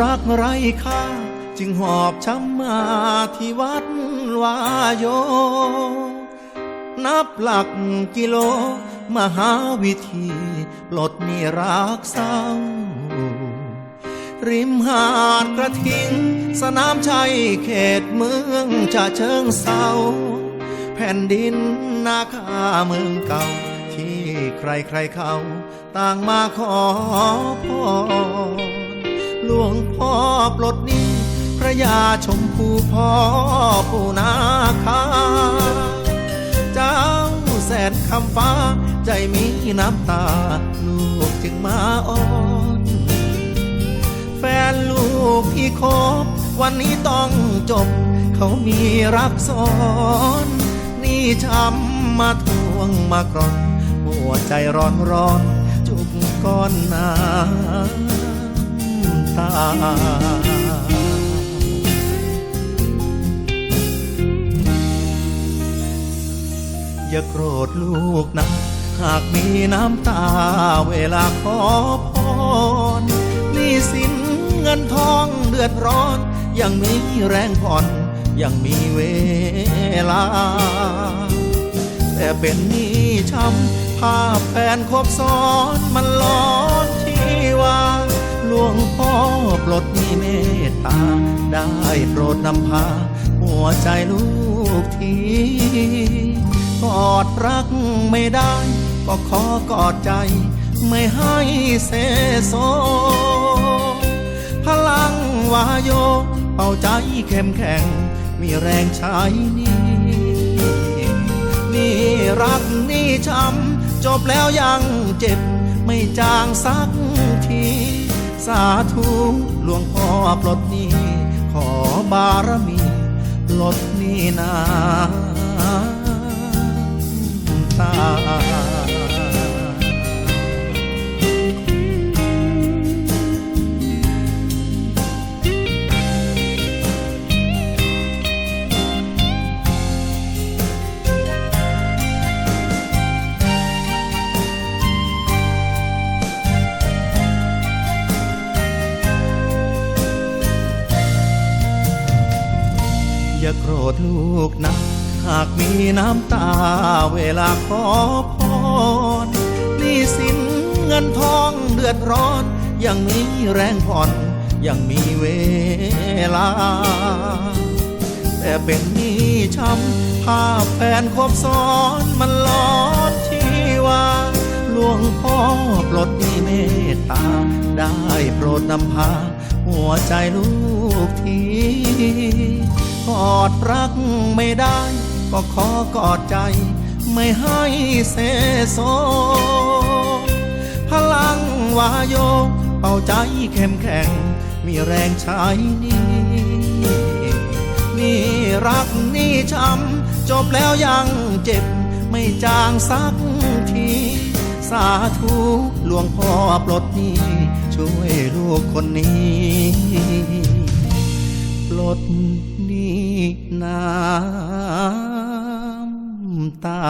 รักไรค่าจึงหอบช้ำมาที่วัดวายโย นับหลักกิโล มหาวิธีปลดหนี่รักเศร้า ริมหาดกระทิง สนามชัยเขตเมืองชาเชิงเศร้า แผ่นดินนาคาเมืองเก่า ที่ใครใครๆเขา ต่างมาขอพร หลวงพ่อปลดหนี้พระยาชมพูพ่อผู้นาคา เจ้าแสนคำฟ้าใจมีน้ำตา ลูกจึงมาอ้อนแฟนลูกที่คบ วันนี้ต้องจบ เขามีรักซ้อน นี่ช้ำมาทวงมากรอน หัวใจร้อนร้อนจุกก้อนน้ำาอย่าโกรธลูกนะ หากมีน้ำตาเวลาขอพรนี่สินเงินทองเดือดร้อน ยังมีแรงผ่อนยังมีเวลา แต่เป็นนี้ช้ำภาพแฟนคบซ้อนมันร้อนที่ว่า หลวงพ่อปลดหนี้เมตตา ได้โปรดนำพา หัวใจลูกทีกอดรักไม่ได้ ก็ขอกอดใจ ไม่ให้เสโซพลังวายโย เป่าใจเข้มแข็ง มีแรงใช้นี่ นี่รักนี่ช้ำจบแล้วยังเจ็บ ไม่จางสัก สาธุหลวงพ่อปลดนี้ ขอบารมี ปลดนี้นา อย่าโกรธลูกนะ หากมีน้ำตาเวลาขอพรนี่สินเงินทองเดือดร้อน ยังมีแรงผ่อน ยังมีเวลา แต่เป็นนี้ช้ำภาพแฟนคบซ้อนมันร้อนที่ว่า ลวงพ่อปลดดีเมตตา ได้โปรดนำพา หัวใจลูกทีกอดรักไม่ได้ ก็ขอกอดใจ ไม่ให้เสโซพลังวายโยเป่าใจเข้มแข็ง มีแรงใช้นี่ นี่รักนี่ช้ำจบแล้วยังเจ็บไม่จางสักที สาธุหลวงพ่อปลดหนี้ช่วยลูกคนนี้ปลดหนี้น้ำตา